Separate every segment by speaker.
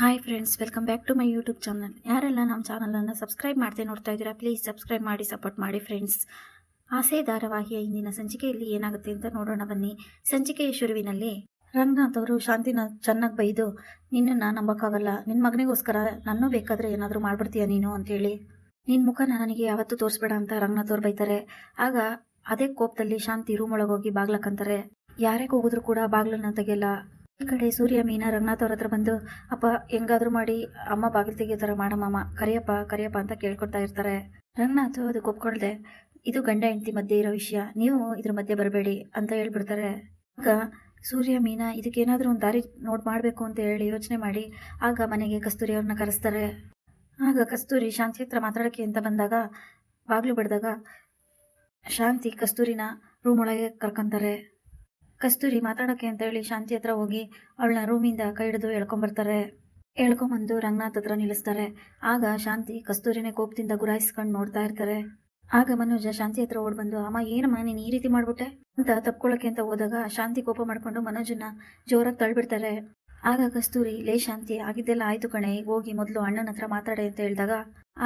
Speaker 1: Hi friends welcome back to my YouTube channel ಯಾರೆಲ್ಲ ನಮ್ಮ ಚಾನಲನ್ನು ಸಬ್ಸ್ಕ್ರೈಬ್ ಮಾಡದೆ ನೋಡ್ತಾ ಇದ್ದೀರಾ ಪ್ಲೀಸ್ ಸಬ್ಸ್ಕ್ರೈಬ್ ಮಾಡಿ ಸಪೋರ್ಟ್ ಮಾಡಿ ಫ್ರೆಂಡ್ಸ್ ಆಸೆ ಧಾರಾವಾಹಿಯ ಇಂದಿನ ಸಂಚಿಕೆಯಲ್ಲಿ ಏನಾಗುತ್ತೆ ಅಂತ ನೋಡೋಣ ಬನ್ನಿ. ಸಂಚಿಕೆಯ ಶುರುವಿನಲ್ಲಿ ರಂಗನಾಥ್ ಅವರು ಶಾಂತಿನ ಚೆನ್ನಾಗಿ ಬೈದು, ನಿನ್ನನ್ನು ನಂಬಕ್ಕಾಗಲ್ಲ ನಿನ್ನ ಮಗನಿಗೋಸ್ಕರ ನನ್ನೂ ಬೇಕಾದರೆ ಏನಾದರೂ ಮಾಡ್ಬಿಡ್ತೀಯ ನೀನು? ಅಂತೇಳಿ ನಿನ್ನ ಮುಖನ ನನಗೆ ಯಾವತ್ತೂ ತೋರಿಸ್ಬೇಡ ಅಂತ ರಂಗನಾಥ್ ಅವ್ರು ಬೈತಾರೆ. ಆಗ ಅದೇ ಕೋಪದಲ್ಲಿ ಶಾಂತಿ ರೂಮ್ ಒಳಗೋಗಿ ಬಾಗ್ಲಕ್ಕಂತಾರೆ ಯಾರೇ ಹೋಗಿದ್ರು ಕೂಡ ಬಾಗ್ಲನ್ನ ತೆಗೆಯಲ್ಲ. ಈ ಕಡೆ ಸೂರ್ಯ, ಮೀನಾ, ರಂಗನಾಥ್ ಅವ್ರ ಹತ್ರ ಬಂದು, ಅಪ್ಪ, ಹೆಂಗಾದ್ರೂ ಮಾಡಿ, ಅಮ್ಮ ಬಾಗಿಲು ತೆಗಿಯೋತರ ಮಾಡಮ್ಮ ಕರಿಯಪ್ಪ ಕರಿಯಪ್ಪ ಅಂತ ಕೇಳ್ಕೊಡ್ತಾ ಇರ್ತಾರೆ. ರಂಗನಾಥ್ ಅದಕ್ಕೆ ಒಪ್ಕೊಳ್ದೆ ಇದು ಗಂಡ, ಹೆಂಡತಿ ಮಧ್ಯೆ ಇರೋ ವಿಷಯ. ನೀವು ಇದ್ರ ಮಧ್ಯೆ ಬರಬೇಡಿ ಅಂತ ಹೇಳ್ಬಿಡ್ತಾರೆ. ಆಗ ಸೂರ್ಯ, ಮೀನಾ ಇದಕ್ಕೇನಾದರೂ ಒಂದು ದಾರಿ ನೋಡ್ ಮಾಡಬೇಕು ಅಂತ ಹೇಳಿ ಯೋಚನೆ ಮಾಡಿ, ಆಗ ಮನೆಗೆ ಕಸ್ತೂರಿ ಅವ್ರನ್ನ ಕರೆಸ್ತಾರೆ. ಆಗ ಕಸ್ತೂರಿ ಶಾಂತಿ ಹತ್ರ ಮಾತಾಡೋಕ್ಕೆ ಅಂತ ಬಂದಾಗ, ಬಾಗಿಲು ಬಿಡ್ದಾಗ, ಶಾಂತಿ ಕಸ್ತೂರಿನ ರೂಮ್ ಒಳಗೆ ಕರ್ಕೊಂತಾರೆ. ಕಸ್ತೂರಿ ಮಾತಾಡೋಕೆ ಅಂತ ಹೇಳಿ ಶಾಂತಿ ಹತ್ರ ಹೋಗಿ ಅವಳನ್ನ ರೂಮಿಂದ ಕೈ ಹಿಡಿದು ಎಳ್ಕೊಂಬರ್ತಾರೆ ಎಳ್ಕೊಂಬಂದು ರಂಗನಾಥ್ ಹತ್ರ ನಿಲ್ಲಿಸ್ತಾರೆ. ಆಗ ಶಾಂತಿ ಕಸ್ತೂರಿನೇ ಕೋಪದಿಂದ ಗುರಾಯಿಸ್ಕೊಂಡು ನೋಡ್ತಾ ಇರ್ತಾರೆ. ಆಗ ಮನೋಜ ಶಾಂತಿ ಹತ್ರ ಓಡ್ ಬಂದು, ಅಮ್ಮ, ಏನಮ್ಮ ನೀನು ಈ ರೀತಿ ಮಾಡ್ಬಿಟ್ಟೆ? ಅಂತ ತಪ್ಕೊಳ್ಳೋಕೆ ಅಂತ ಹೋದಾಗ ಶಾಂತಿ ಕೋಪ ಮಾಡ್ಕೊಂಡು ಮನೋಜನ್ನ ಜೋರಾಗಿ ತಳ್ಬಿಡ್ತಾರೆ. ಆಗ ಕಸ್ತೂರಿ, ಲೇ ಶಾಂತಿ, ಆಗಿದ್ದೆಲ್ಲ ಆಯ್ತು ಕಣೆ, ಹೋಗಿ ಮೊದಲು ಅಣ್ಣನ ಹತ್ರ ಮಾತಾಡೆ ಅಂತ ಹೇಳಿದಾಗ,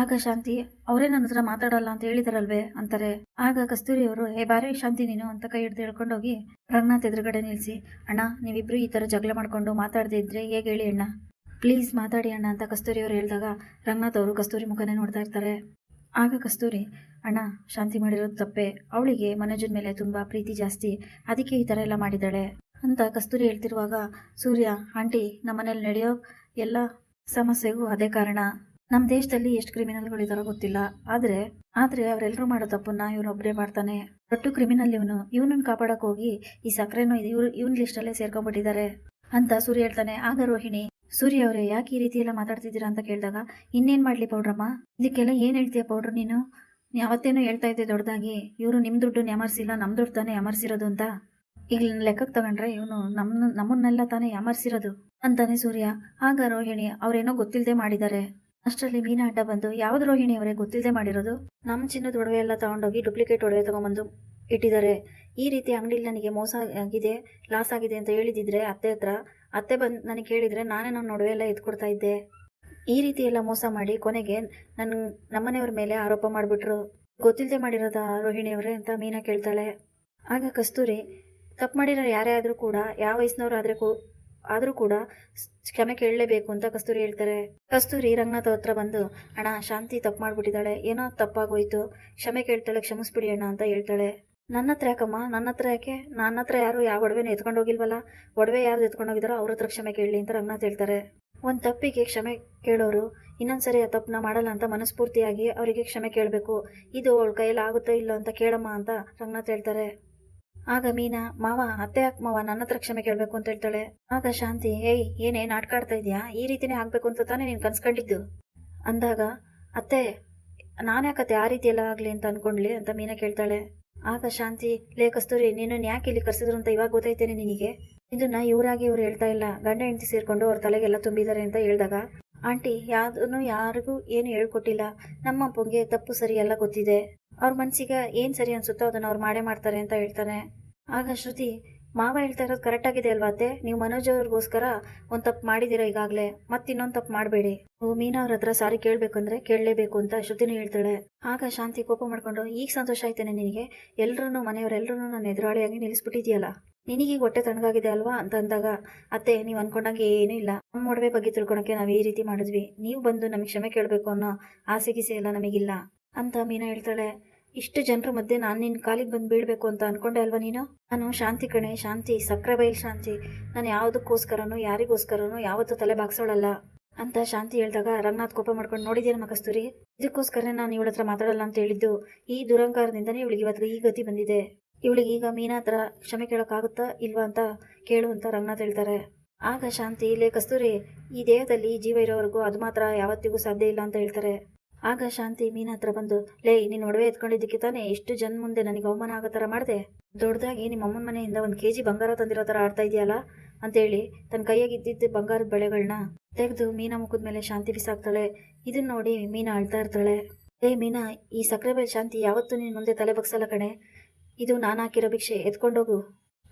Speaker 1: ಆಗ ಶಾಂತಿ, ಅವರೇ ನನ್ನ ಹತ್ರ ಮಾತಾಡಲ್ಲ ಅಂತ ಹೇಳಿದಾರಲ್ವೇ ಅಂತಾರೆ. ಆಗ ಕಸ್ತೂರಿ ಅವರು ಏ ಬಾರೇ, ಶಾಂತಿ ನೀನು ಅಂತ ಕೈ ಹಿಡಿದು ಹೇಳ್ಕೊಂಡೋಗಿ ರಂಗನಾಥ್ ಎದುರುಗಡೆ ನಿಲ್ಲಿಸಿ ಅಣ್ಣ, ನೀವಿಬ್ರು ಈ ಥರ ಜಗಳ ಮಾಡ್ಕೊಂಡು ಮಾತಾಡದೇ ಇದ್ರೆ ಹೇಗೆ ಹೇಳಿ ಅಣ್ಣ? ಪ್ಲೀಸ್ ಮಾತಾಡಿ ಅಣ್ಣ ಅಂತ ಕಸ್ತೂರಿ ಅವರು ಹೇಳಿದಾಗ ರಂಗನಾಥ್ ಅವರು ಕಸ್ತೂರಿ ಮುಖನೇ ನೋಡ್ತಾ ಇರ್ತಾರೆ. ಆಗ ಕಸ್ತೂರಿ, ಅಣ್ಣ, ಶಾಂತಿ ಮಾಡಿರೋದು ತಪ್ಪೆ, ಅವಳಿಗೆ ಮನೋಜನ ಮೇಲೆ ತುಂಬ ಪ್ರೀತಿ ಜಾಸ್ತಿ, ಅದಕ್ಕೆ ಈ ಥರ ಎಲ್ಲ ಮಾಡಿದ್ದಾಳೆ. ಅಂತ ಕಸ್ತೂರಿ ಹೇಳ್ತಿರುವಾಗ, ಸೂರ್ಯ, ಆಂಟಿ, ನಮ್ಮನೇಲಿ ನಡೆಯೋ ಎಲ್ಲ ಸಮಸ್ಯೆಗೂ ಅದೇ ಕಾರಣ. ನಮ್ಮ ದೇಶದಲ್ಲಿ ಎಷ್ಟು ಕ್ರಿಮಿನಲ್ಗಳು ಇದಾರೋ ಗೊತ್ತಿಲ್ಲ. ಆದರೆ ಆದರೆ ಅವರೆಲ್ಲರೂ ಮಾಡೋ ತಪ್ಪನ್ನ ಇವನೊಬ್ಬರೇ ಮಾಡ್ತಾನೆ. ದೊಡ್ಡ ಕ್ರಿಮಿನಲ್ ಇವನು. ಇವನನ್ನು ಕಾಪಾಡೋಕೆ ಹೋಗಿ ಈ ಸಕ್ಕರೆನೂ ಇವ್ರು, ಇವನ್ ಲಿಸ್ಟಲ್ಲೇ ಸೇರ್ಕೊಂಡ್ಬಿಟ್ಟಿದ್ದಾರೆ ಅಂತ ಸೂರ್ಯ ಹೇಳ್ತಾನೆ. ಆಗ ರೋಹಿಣಿ, ಸೂರ್ಯ ಅವರೇ, ಯಾಕೆ ಈ ರೀತಿ ಎಲ್ಲ ಮಾತಾಡ್ತಿದ್ದೀರಾ ಅಂತ ಕೇಳಿದಾಗ, ಇನ್ನೇನು ಮಾಡಲಿ ಪೌಡ್ರಮ್ಮ? ಇದಕ್ಕೆಲ್ಲ ಏನು ಹೇಳ್ತೀಯ ಪೌಡ್ರ್ ನೀನು? ಯಾವತ್ತೇನೋ ಹೇಳ್ತಾ ಇದ್ದೆ ದೊಡ್ಡದಾಗಿ ಇವರು ನಿಮ್ಮ ದುಡ್ಡು ಯಾಮರ್ಸಿಲ್ಲ ನಮ್ಮ ದುಡ್ಡು ತಾನೇ ಯಾಮರ್ಸಿರೋದು ಅಂತ. ಈಗ ಲೆಕ್ಕಕ್ಕೆ ತಗೊಂಡ್ರೆ ಇವನು ನಮ್ಮ ನಮ್ಮನ್ನೆಲ್ಲ ತಾನೇ ಯಾಮರ್ಸಿರೋದು? ಅಂತಾನೆ ಸೂರ್ಯ. ಆಗ ರೋಹಿಣಿ, ಅವರೇನೋ ಗೊತ್ತಿಲ್ಲದೆ ಮಾಡಿದ್ದಾರೆ ಅಷ್ಟರಲ್ಲಿ ಮೀನಾ ಅಡ್ಡ ಬಂದು, ಯಾವ್ದು ರೋಹಿಣಿ ಅವರೇ ಗೊತ್ತಿಲ್ಲದೆ ಮಾಡಿರೋದು? ನಮ್ಮ ಚಿನ್ನದ ಒಡವೆ ಎಲ್ಲ ತಗೊಂಡೋಗಿ ಡೂಪ್ಲಿಕೇಟ್ ಒಡವೆ ತಗೊಂಬಂದು ಇಟ್ಟಿದ್ದಾರೆ ಈ ರೀತಿ ಅಂಗಡಿಲಿ ನನಗೆ ಮೋಸ ಆಗಿದೆ ಲಾಸ್ ಆಗಿದೆ ಅಂತ ಹೇಳಿದಿದ್ರೆ ಅತ್ತೆ ಹತ್ರ, ಅತ್ತೆ ಬಂದು ನನಗೆ ಹೇಳಿದ್ರೆ ನಾನೇ ನನ್ನ ಒಡವೆ ಎಲ್ಲ ಎತ್ಕೊಡ್ತಾ ಇದ್ದೆ. ಈ ರೀತಿ ಎಲ್ಲ ಮೋಸ ಮಾಡಿ ಕೊನೆಗೆ ನನ್ನ ನಮ್ಮನೆಯವ್ರ ಮೇಲೆ ಆರೋಪ ಮಾಡಿಬಿಟ್ರು. ಗೊತ್ತಿಲ್ಲದೆ ಮಾಡಿರೋದ ರೋಹಿಣಿಯವರೇ ಅಂತ ಮೀನಾ ಕೇಳ್ತಾಳೆ. ಆಗ ಕಸ್ತೂರಿ ತಪ್ಪು ಮಾಡಿರೋ ಯಾರೇ ಆದರೂ ಕೂಡ, ಯಾವ ವಯಸ್ಸಿನವ್ರು ಆದರೆ ಕೂ ಆದರೂ ಕೂಡ ಕ್ಷಮೆ ಕೇಳಲೇಬೇಕು ಅಂತ ಕಸ್ತೂರಿ ಹೇಳ್ತಾರೆ. ಕಸ್ತೂರಿ ರಂಗನಾಥ್ ಹತ್ರ ಬಂದು, ಅಣ್ಣ, ಶಾಂತಿ ತಪ್ಪು ಮಾಡಿಬಿಟ್ಟಿದ್ದಾಳೆ. ಏನೋ ತಪ್ಪಾಗೋಯ್ತು. ಕ್ಷಮೆ ಕೇಳ್ತಾಳೆ, ಕ್ಷಮಿಸ್ಬಿಡಿ ಅಣ್ಣ, ಅಂತ ಹೇಳ್ತಾಳೆ. ನನ್ನ ಹತ್ರ ಯಾಕಮ್ಮ? ನನ್ನ ಹತ್ರ ಯಾಕೆ? ನನ್ನ ಹತ್ರ ಯಾರು ಯಾವ ಒಡವೆನೂ ಎತ್ಕೊಂಡು ಹೋಗಿಲ್ವಲ್ಲ? ಒಡವೆ ಯಾರು ಎತ್ಕೊಂಡು ಹೋಗಿದಾರೋ ಅವ್ರ ಹತ್ರ ಕ್ಷಮೆ ಕೇಳಲಿ ಅಂತ ರಂಗನಾಥ್ ಹೇಳ್ತಾರೆ. ಒಂದು ತಪ್ಪಿಗೆ ಕ್ಷಮೆ ಕೇಳೋರು ಇನ್ನೊಂದ್ಸರಿ ಆ ತಪ್ಪನ್ನ ಮಾಡಲ್ಲ ಅಂತ ಮನಸ್ಫೂರ್ತಿಯಾಗಿ ಅವರಿಗೆ ಕ್ಷಮೆ ಕೇಳಬೇಕು. ಇದು ಅವಳ ಕೈಯಲ್ಲಿ ಆಗುತ್ತೋ ಇಲ್ಲೋ ಅಂತ ಕೇಳಮ್ಮ, ಅಂತ ರಂಗನಾಥ್ ಹೇಳ್ತಾರೆ. ಆಗ ಮೀನಾ, ಮಾವ, ಅತ್ತೆ ಯಾಕೆ ಮಾವ ನನ್ನ ಹತ್ರ ಕ್ಷಮೆ ಕೇಳಬೇಕು ಅಂತ ಹೇಳ್ತಾಳೆ. ಆಗ ಶಾಂತಿ, ಏಯ್, ಏನೇ ನಾಟ್ಕಾಡ್ತಾ ಇದೆಯಾ? ಈ ರೀತಿನೇ ಆಗಬೇಕು ಅಂತ ತಾನೇ ನೀನು ಕನ್ಸ್ಕೊಂಡಿದ್ದು. ಅಂದಾಗ, ಅತ್ತೆ, ನಾನ್ಯಾಕತ್ತೆ ಆ ರೀತಿ ಎಲ್ಲ ಆಗಲಿ ಅಂತ ಅನ್ಕೊಂಡ್ಲಿ ಅಂತ ಮೀನಾ ಕೇಳ್ತಾಳೆ. ಆಗ ಶಾಂತಿ, ಲೇ ಕಸ್ತೂರಿ, ನಿನ್ನನ್ನು ಯಾಕೆ ಇಲ್ಲಿ ಕರೆಸಿದ್ರು ಅಂತ ಇವಾಗ ಗೊತ್ತಾಯ್ತೇನೆ ನಿನಗೆ? ಇದನ್ನ ಇವರಾಗಿ ಇವ್ರು ಹೇಳ್ತಾ ಇಲ್ಲ. ಗಂಡ, ಹೆಂಡತಿ ಸೇರ್ಕೊಂಡು ಅವ್ರ ತಲೆಗೆಲ್ಲ ತುಂಬಿದ್ದಾರೆ ಅಂತ ಹೇಳಿದಾಗ, ಆಂಟಿ, ಯಾವುದನ್ನು ಯಾರಿಗೂ ಏನು ಹೇಳ್ಕೊಟ್ಟಿಲ್ಲ. ನಮ್ಮ ಪೊಂಗೆ ತಪ್ಪು ಸರಿ ಎಲ್ಲ ಗೊತ್ತಿದೆ. ಅವ್ರ ಮನಸ್ಸಿಗೆ ಏನು ಸರಿ ಅನ್ಸುತ್ತೋ ಅದನ್ನ ಅವ್ರು ಮಾಡೇ ಮಾಡ್ತಾರೆ ಅಂತ ಹೇಳ್ತಾನೆ. ಆಗ ಶ್ರುತಿ, ಮಾವ ಹೇಳ್ತಾ ಇರೋದು ಕರೆಕ್ಟಾಗಿದೆ ಅಲ್ವಾ ಅತ್ತೆ? ನೀವು ಮನೋಜ್ ಅವ್ರಿಗೋಸ್ಕರ ಒಂದು ತಪ್ಪು ಮಾಡಿದಿರ ಈಗಾಗಲೇ? ಮತ್ತೆ ಇನ್ನೊಂದು ತಪ್ಪು ಮಾಡಬೇಡಿ. ಓ, ಮೀನಾ ಅವ್ರ ಹತ್ರ ಸಾರಿ ಕೇಳಬೇಕಂದ್ರೆ ಕೇಳಲೇಬೇಕು ಅಂತ ಶ್ರುತಿನೂ ಹೇಳ್ತಾಳೆ. ಆಗ ಶಾಂತಿ ಕೋಪ ಮಾಡ್ಕೊಂಡು, ಈಗ ಸಂತೋಷ ಆಯ್ತೇನೆ ನಿನಗೆ. ಎಲ್ಲರೂ ಮನೆಯವರೆಲ್ಲರೂ ನನ್ನ ಎದುರಾಳಿಯಾಗಿ ನಿಲ್ಲಿಸ್ಬಿಟ್ಟಿದ್ಯಲ್ಲ. ನಿನಗೀಗ ಹೊಟ್ಟೆ ತಣ್ಣಗಾಗಿದೆ ಅಲ್ವಾ? ಅಂತ ಅಂದಾಗ, ಅತ್ತೆ, ನೀವು ಅನ್ಕೊಂಡಂಗೆ ಏನೂ ಇಲ್ಲ. ನಮ್ಮ ಒಡವೆ ಬಗ್ಗೆ ತಿಳ್ಕೊಳಕ್ಕೆ ನಾವು ಈ ರೀತಿ ಮಾಡಿದ್ವಿ. ನೀವು ಬಂದು ನಮಗೆ ಕ್ಷಮೆ ಕೇಳಬೇಕು ಅನ್ನೋ ಆಸೆ ಎಲ್ಲ ನಮಗಿಲ್ಲ. ಅಂತ ಮೀನಾ ಹೇಳ್ತಾಳೆ. ಇಷ್ಟು ಜನರ ಮಧ್ಯೆ ನಾನು ನಿನ್ನ ಕಾಲಿಗೆ ಬಂದು ಬೀಳಬೇಕು ಅಂತ ಅನ್ಕೊಂಡೆ ಅಲ್ವಾ ನೀನು? ನಾನು ಶಾಂತಿ ಕಣೆ, ಶಾಂತಿ, ಸಕ್ಕರೆ ಬೈಲ್ ಶಾಂತಿ. ನಾನು ಯಾವುದಕ್ಕೋಸ್ಕರನೂ, ಯಾರಿಗೋಸ್ಕರನೂ ಯಾವತ್ತೂ ತಲೆ ಬಾಗ್ಸೋಳಲ್ಲ ಅಂತ ಶಾಂತಿ ಹೇಳಿದಾಗ ರಂಗನಾಥ್ ಕೋಪ ಮಾಡ್ಕೊಂಡು, ನೋಡಿದ್ಯಾ ಮಕಸ್ತೂರಿ ಕಸ್ತೂರಿ? ಇದಕ್ಕೋಸ್ಕರ ನಾನು ಇವಳ ಹತ್ರ ಮಾತಾಡಲ್ಲ ಅಂತ ಹೇಳಿದ್ದು. ಈ ದುರಂಕಾರದಿಂದನೇ ಇವಳಿಗೆ ಇವತ್ತು ಈ ಗತಿ ಬಂದಿದೆ. ಇವಳಿಗೆ ಈಗ ಮೀನಾ ಹತ್ರ ಕ್ಷಮೆ ಕೇಳೋಕ್ಕಾಗುತ್ತಾ ಇಲ್ವಾ ಅಂತ ಕೇಳು ಅಂತ ರಂಗನಾಥ್ ಹೇಳ್ತಾರೆ. ಆಗ ಶಾಂತಿ ಇಲ್ಲೇ ಕಸ್ತೂರಿ, ಈ ದೇಹದಲ್ಲಿ ಜೀವ ಇರೋವರೆಗೂ ಅದು ಮಾತ್ರ ಯಾವತ್ತಿಗೂ ಸಾಧ್ಯ ಇಲ್ಲ ಅಂತ ಹೇಳ್ತಾರೆ. ಆಗ ಶಾಂತಿ ಮೀನ ಹತ್ರ ಬಂದು, ಲೇ, ನೀನು ಒಡವೆ ಎತ್ಕೊಂಡಿದ್ದಕ್ಕೆ ತಾನೇ ಇಷ್ಟು ಜನ ಮುಂದೆ ನನಗೆ ಅವಮಾನ ಆಗೋ ಥರ ಮಾಡಿದೆ? ದೊಡ್ಡದಾಗಿ ನಿಮ್ಮ ಅಮ್ಮನ ಮನೆಯಿಂದ ಒಂದು ಕೆ ಜಿ ಬಂಗಾರ ತಂದಿರೋ ಥರ ಆಡ್ತಾ ಇದೆಯಲ್ಲ? ಅಂತೇಳಿ ತನ್ನ ಕೈಯಾಗಿ ಇದ್ದಿದ್ದ ಬಂಗಾರದ ಬಳೆಗಳನ್ನ ತೆಗೆದು ಮೀನಾ ಮುಖದ ಮೇಲೆ ಶಾಂತಿ ಬಿಸಾಕ್ತಾಳೆ. ಇದನ್ನ ನೋಡಿ ಮೀನಾ ಅಳ್ತಾ ಇರ್ತಾಳೆ. ಏ ಮೀನಾ, ಈ ಸಕ್ಕರೆ ಬೆಲೆ ಶಾಂತಿ ಯಾವತ್ತೂ ನಿನ್ನ ಮುಂದೆ ತಲೆ ಬಗ್ಸಲ್ಲ ಕಣೆ. ಇದು ನಾನು ಹಾಕಿರೋ ಭಿಕ್ಷೆ ಎತ್ಕೊಂಡೋಗು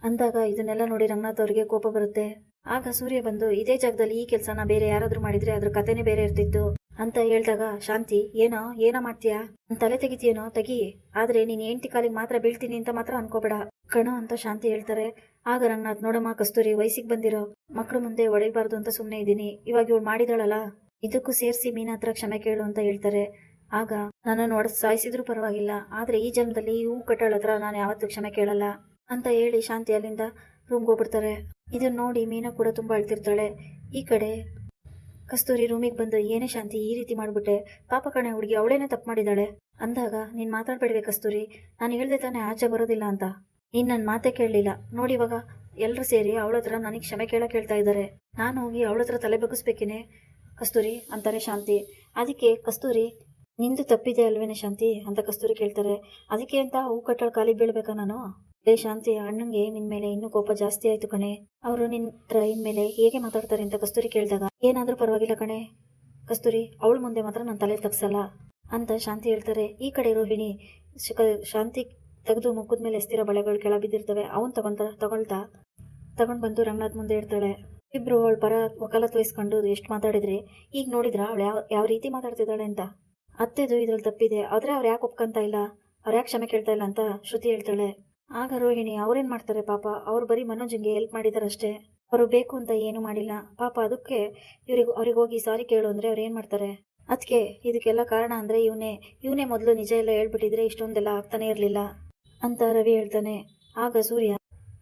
Speaker 1: ಅಂದಾಗ ಇದನ್ನೆಲ್ಲ ನೋಡಿ ರಂಗನಾಥ್ ಅವರಿಗೆ ಕೋಪ ಬರುತ್ತೆ. ಆಗ ಸೂರ್ಯ ಬಂದು, ಇದೇ ಜಾಗದಲ್ಲಿ ಈ ಕೆಲಸನ ಬೇರೆ ಯಾರಾದರೂ ಮಾಡಿದ್ರೆ ಅದ್ರ ಕಥೆನೇ ಬೇರೆ ಇರ್ತಿತ್ತು. ಅಂತ ಹೇಳಿದಾಗ, ಶಾಂತಿ, ಏನೋ ಏನೋ ಮಾಡ್ತೀಯಾ? ತಲೆ ತೆಗಿತೀಯನೋ? ತೆಗಿ. ಆದ್ರೆ ನೀನ್ ಹೆಂಡತಿ ಕಾಲಿಗೆ ಮಾತ್ರ ಬೀಳ್ತೀನಿ ಅಂತ ಮಾತ್ರ ಅನ್ಕೋಬೇಡ. ಕಣೋ ಅಂತ ಶಾಂತಿ ಹೇಳ್ತಾರೆ. ಆಗ ರಂಗನಾಥ್, ನೋಡಮ್ಮ, ಕಸ್ತೂರಿ ವಯಸ್ಸಿಗೆ ಬಂದಿರೋ ಮಕ್ಳು ಮುಂದೆ ಒಡೆಯಬಾರ್ದು ಅಂತ ಸುಮ್ಮನೆ ಇದ್ದೀನಿ. ಇವಾಗ ಇವಳು ಮಾಡಿದಾಳಲ್ಲ? ಇದಕ್ಕೂ ಸೇರಿಸಿ ಮೀನ ಹತ್ರ ಕ್ಷಮೆ ಕೇಳು ಅಂತ ಹೇಳ್ತಾರೆ. ಆಗ, ನನ್ನನ್ನು ಒಡ, ಸಾಯಿಸಿದ್ರು ಪರವಾಗಿಲ್ಲ. ಆದ್ರೆ ಈ ಜನ್ಮದಲ್ಲಿ ಈ ಹೂ ಕಟ್ಟಳ ಹತ್ರ ನಾನು ಯಾವತ್ತೂ ಕ್ಷಮೆ ಕೇಳಲ್ಲ. ಅಂತ ಹೇಳಿ ಶಾಂತಿ ಅಲ್ಲಿಂದ ರೂಮ್ಗೆ ಹೋಗ್ಬಿಡ್ತಾರೆ. ಇದನ್ನ ನೋಡಿ ಮೀನಾ ಕೂಡ ತುಂಬಾ ಅಳ್ತಿರ್ತಾಳೆ. ಈ ಕಡೆ ಕಸ್ತೂರಿ ರೂಮಿಗೆ ಬಂದು ಏನೇ ಶಾಂತಿ ಈ ರೀತಿ ಮಾಡ್ಬಿಟ್ಟೆ ಪಾಪ ಕಣೆ ಹುಡುಗಿ ಅವಳೇನೆ ತಪ್ಪು ಮಾಡಿದ್ದಾಳೆ. ಅಂದಾಗ ನೀನ್ ಮಾತಾಡ್ಬೇಡ್ವೆ ಕಸ್ತೂರಿ, ನಾನು ಹೇಳ್ದೆ ತಾನೇ ಆಚೆ ಬರೋದಿಲ್ಲ ಅಂತ. ನೀನ್ ನನ್ನ ಮಾತೇ ಕೇಳಲಿಲ್ಲ. ನೋಡಿ ಇವಾಗ ಎಲ್ಲರೂ ಸೇರಿ ಅವಳ ಹತ್ರ ನನಗೆ ಕ್ಷಮೆ ಕೇಳಕ್ಕೆ ಹೇಳ್ತಾ ಇದ್ದಾರೆ. ನಾನು ಹೋಗಿ ಅವಳ ಹತ್ರ ತಲೆ ಬಗ್ಗಿಸ್ಬೇಕೇನೆ. ಕಸ್ತೂರಿ ಅಂತಾರೆ ಶಾಂತಿ. ಅದಕ್ಕೆ ಕಸ್ತೂರಿ, ನಿಂದು ತಪ್ಪಿದೆ ಅಲ್ವೇನೆ ಶಾಂತಿ? ಅಂತ ಕಸ್ತೂರಿ ಕೇಳ್ತಾರೆ. ಅದಕ್ಕೆ ಅಂತ ಹೂ ಕಟ್ಟಳು ಕಾಲಿಗೆ ಬೀಳ್ಬೇಕಾ ನಾನು? ಲೇ ಶಾಂತಿ, ಅಣ್ಣಂಗೆ ನಿನ್ ಮೇಲೆ ಇನ್ನೂ ಕೋಪ ಜಾಸ್ತಿ ಆಯ್ತು ಕಣೆ. ಅವರು ನಿನ್ ಹತ್ರ ಇನ್ಮೇಲೆ ಹೇಗೆ ಮಾತಾಡ್ತಾರೆ ಅಂತ ಕಸ್ತೂರಿ ಕೇಳಿದಾಗ, ಏನಾದ್ರೂ ಪರವಾಗಿಲ್ಲ ಕಣೆ. ಕಸ್ತೂರಿ, ಅವಳ ಮುಂದೆ ಮಾತ್ರ ನಾನು ತಲೆ ತಗ್ಸಲ್ಲ ಅಂತ ಶಾಂತಿ ಹೇಳ್ತಾರೆ. ಈ ಕಡೆ ರೋಹಿಣಿ ಶಾಂತಿ ತೆಗೆದು ಮುಖದ ಮೇಲೆ ಎಸ್ತಿರೋ ಬಳೆಗಳು ಕೆಳ ಬಿದ್ದಿರ್ತವೆ ಅವನ್ ತಗೊಂತ ತಗೊಳ್ತಾ. ತಗೊಂಡ್ ಬಂದು ರಂಗನಾಥ್ ಮುಂದೆ ಇಡ್ತಾಳೆ. ಇಬ್ರು ಅವಳ ಪರ ವಕಾಲತ್ ವಹಿಸ್ಕೊಂಡು ಎಷ್ಟು ಮಾತಾಡಿದ್ರಿ, ಈಗ ನೋಡಿದ್ರ ಅವಳು ಯಾವ ಯಾವ ರೀತಿ ಮಾತಾಡ್ತಿದ್ದಾಳೆ ಅಂತ? ಅತ್ತೆದು ಇದ್ರಲ್ಲಿ ತಪ್ಪಿದೆ, ಆದ್ರೆ ಅವ್ರು ಯಾಕೆ ಒಪ್ಕೊಂತ ಇಲ್ಲ? ಅವ್ರು ಯಾಕೆ ಕ್ಷಮೆ ಕೇಳ್ತಾ ಇಲ್ಲ ಅಂತ ಶ್ರುತಿ ಹೇಳ್ತಾಳೆ. ಆಗ ರೋಹಿಣಿ, ಅವ್ರೇನ್ ಮಾಡ್ತಾರೆ ಪಾಪ? ಅವ್ರು ಬರೀ ಮನೋಜಂಗೆ ಹೆಲ್ಪ್ ಮಾಡಿದಾರಷ್ಟೇ. ಅವರು ಬೇಕು ಅಂತ ಏನು ಮಾಡಿಲ್ಲ. ಪಾಪ ಅದಕ್ಕೆ ಇವ್ರಿಗೆ, ಅವ್ರಿಗೆ ಹೋಗಿ ಸಾರಿ ಕೇಳು ಅಂದರೆ ಅವ್ರು ಏನು ಮಾಡ್ತಾರೆ? ಅದಕ್ಕೆ ಇದಕ್ಕೆಲ್ಲ ಕಾರಣ ಅಂದ್ರೆ ಇವನೇ. ಇವನೇ ಮೊದಲು ನಿಜ ಎಲ್ಲ ಹೇಳ್ಬಿಟ್ಟಿದ್ರೆ ಇಷ್ಟೊಂದೆಲ್ಲ ಆಗ್ತಾನೆ ಇರಲಿಲ್ಲ ಅಂತ ರವಿ ಹೇಳ್ತಾನೆ. ಆಗ ಸೂರ್ಯ,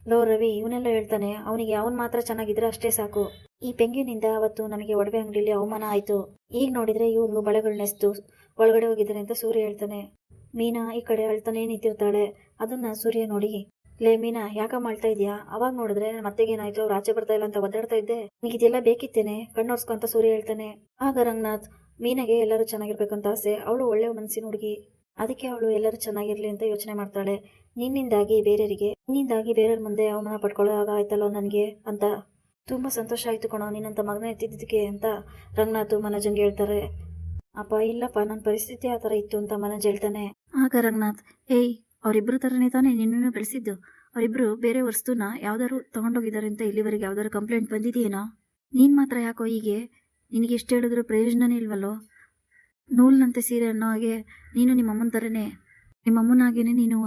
Speaker 1: ಲೋ ರವಿ, ಇವನೆಲ್ಲ ಹೇಳ್ತಾನೆ, ಅವನಿಗೆ ಅವನ್ ಮಾತ್ರ ಚೆನ್ನಾಗಿದ್ರೆ ಅಷ್ಟೇ ಸಾಕು. ಈ ಪೆಂಗಿನಿಂದ ಅವತ್ತು ನಮಗೆ ಒಡವೆ ಅಂಗಡಿಲಿ ಅವಮಾನ ಆಯ್ತು. ಈಗ ನೋಡಿದ್ರೆ ಇವ್ರು ಬಳೆಗಳನ್ನೆಸ್ತು ಒಳಗಡೆ ಹೋಗಿದ್ದಾರೆ ಅಂತ ಸೂರ್ಯ ಹೇಳ್ತಾನೆ. ಮೀನಾ ಈ ಕಡೆ ಅಳ್ತಾನೆ ನಿಂತಿರ್ತಾಳೆ. ಅದನ್ನ ಸೂರ್ಯ ನೋಡಿ, ಲೇ ಮೀನಾ, ಯಾಕ ಮಾಡ್ತಾ ಇದೀಯಾ? ಅವಾಗ ನೋಡಿದ್ರೆ ನನ್ನ ಮತ್ತೆಗೇನಾಯ್ತು ಅವ್ರು ಆಚೆ ಬರ್ತಾ ಇಲ್ಲ ಅಂತ ಒದ್ದಾಡ್ತಾ ಇದ್ದೆ. ನಿಮಗೆ ಇದೆಲ್ಲ ಬೇಕಿತ್ತೇನೆ? ಕಣ್ಣೋರ್ಸ್ಕೊಂತ ಸೂರ್ಯ ಹೇಳ್ತಾನೆ. ಆಗ ರಂಗನಾಥ್, ಮೀನಾಗೆ ಎಲ್ಲರೂ ಚೆನ್ನಾಗಿರ್ಬೇಕಂತ ಆಸೆ. ಅವಳು ಒಳ್ಳೆ ಮನಸ್ಸಿನ ಹುಡುಗಿ. ಅದಕ್ಕೆ ಅವಳು ಎಲ್ಲರೂ ಚೆನ್ನಾಗಿರ್ಲಿ ಅಂತ ಯೋಚನೆ ಮಾಡ್ತಾಳೆ. ನಿನ್ನಿಂದಾಗಿ ಬೇರೆಯವರಿಗೆ, ನಿನ್ನಿಂದಾಗಿ ಬೇರೆಯವ್ರ ಮುಂದೆ ಅವಮಾನ ಪಡ್ಕೊಳ್ಳೋ ಆಯ್ತಲ್ಲೋ ನನಗೆ? ಅಂತ. ತುಂಬಾ ಸಂತೋಷ ಆಯಿತು ಕಣೋ, ನಿನ್ನಂತ ಮಗನ ಎತ್ತಿದ್ದಕ್ಕೆ ಅಂತ ರಂಗನಾಥ್ ಮನೋಜಂಗೆ ಹೇಳ್ತಾರೆ. ಅಪ್ಪ, ಇಲ್ಲಪ್ಪ ನನ್ನ ಪರಿಸ್ಥಿತಿ ಆ ಥರ ಇತ್ತು ಅಂತ ಮನೋಜ್ ಹೇಳ್ತಾನೆ. ಆಗ ರಂಗನಾಥ್, ಏಯ್ ಅವರಿಬ್ರು ಥರನೇ ತಾನೇ ನಿನ್ನೂ ಬೆಳೆಸಿದ್ದು. ಅವರಿಬ್ಬರು ಬೇರೆ ವಸ್ತುನ ಯಾವ್ದಾದ್ರು ತಗೊಂಡೋಗಿದ್ದಾರೆ ಅಂತ ಇಲ್ಲಿವರೆಗೆ ಯಾವ್ದಾದ್ರು ಕಂಪ್ಲೇಂಟ್ ಬಂದಿದೆಯೇನೋ? ನೀನ್ ಮಾತ್ರ ಯಾಕೋ ಹೀಗೆ? ನಿನಗೆ ಎಷ್ಟು ಹೇಳಿದ್ರು ಪ್ರಯೋಜನನೇ ಇಲ್ವಲ್ಲೋ? ನೂಲ್ನಂತೆ ಸೀರೆ ಅನ್ನೋ ಹಾಗೆ ನೀನು ನಿಮ್ಮಮ್ಮನ ಥರನೇ ನಿಮ್ಮಮ್ಮನಾಗೇನೆ ನೀನು.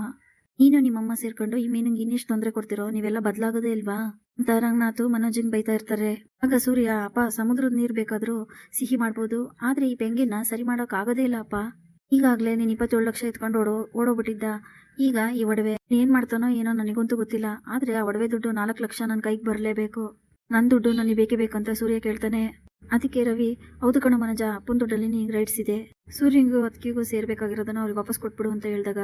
Speaker 1: ನೀನು ನಿಮ್ಮಮ್ಮ ಸೇರ್ಕೊಂಡು ಈ ಮೀನಿಗೆ ಇನ್ನೆಷ್ಟು ತೊಂದರೆ ಕೊಡ್ತಿರೋ? ನೀವೆಲ್ಲ ಬದಲಾಗೋದೇ ಇಲ್ವಾ? ಅಂತ ರಂಗನಾಥ್ ಮನೋಜಿನ್ ಬೈತಾ ಇರ್ತಾರೆ. ಆಗ ಸೂರ್ಯ, ಅಪ್ಪ, ಸಮುದ್ರದ ನೀರು ಬೇಕಾದ್ರೂ ಸಿಹಿ ಮಾಡ್ಬೋದು. ಆದ್ರೆ ಈ ಬೆಂಗಿನ ಸರಿ ಮಾಡೋಕ್ ಆಗೋದೇ ಇಲ್ಲ, ಅಪ್ಪ. ಈಗಾಗಲೇ ನೀನು ಇಪ್ಪತ್ತೇಳು ಲಕ್ಷ ಎತ್ಕೊಂಡು ಓಡೋ, ಓಡೋಗ್ಬಿಟ್ಟಿದ್ದ. ಈಗ ಈ ಒಡವೆ ಏನ್ ಮಾಡ್ತಾನೋ ಏನೋ ನನಗಂತೂ ಗೊತ್ತಿಲ್ಲ. ಆದ್ರೆ ಆ ಒಡವೆ ದುಡ್ಡು ನಾಲ್ಕು ಲಕ್ಷ ನನ್ನ ಕೈಗೆ ಬರಲೇಬೇಕು. ನನ್ನ ದುಡ್ಡು ನನಗೆ ಬೇಕೇ ಬೇಕಂತ ಸೂರ್ಯ ಕೇಳ್ತಾನೆ. ಅದಕ್ಕೆ ರವಿ, ಹೌದು ಕಣ ಮನಜ ಅಪ್ಪನ ದುಡ್ಡಲ್ಲಿ ನೀನು ರೈಟ್ಸ್ ಇದೆ. ಸೂರ್ಯಂಗೂ ಅದಕ್ಕಿಗೂ ಸೇರ್ಬೇಕಾಗಿರೋದನ್ನ ಅವ್ರಿಗೆ ವಾಪಸ್ ಕೊಟ್ಬಿಡು ಅಂತ ಹೇಳಿದಾಗ,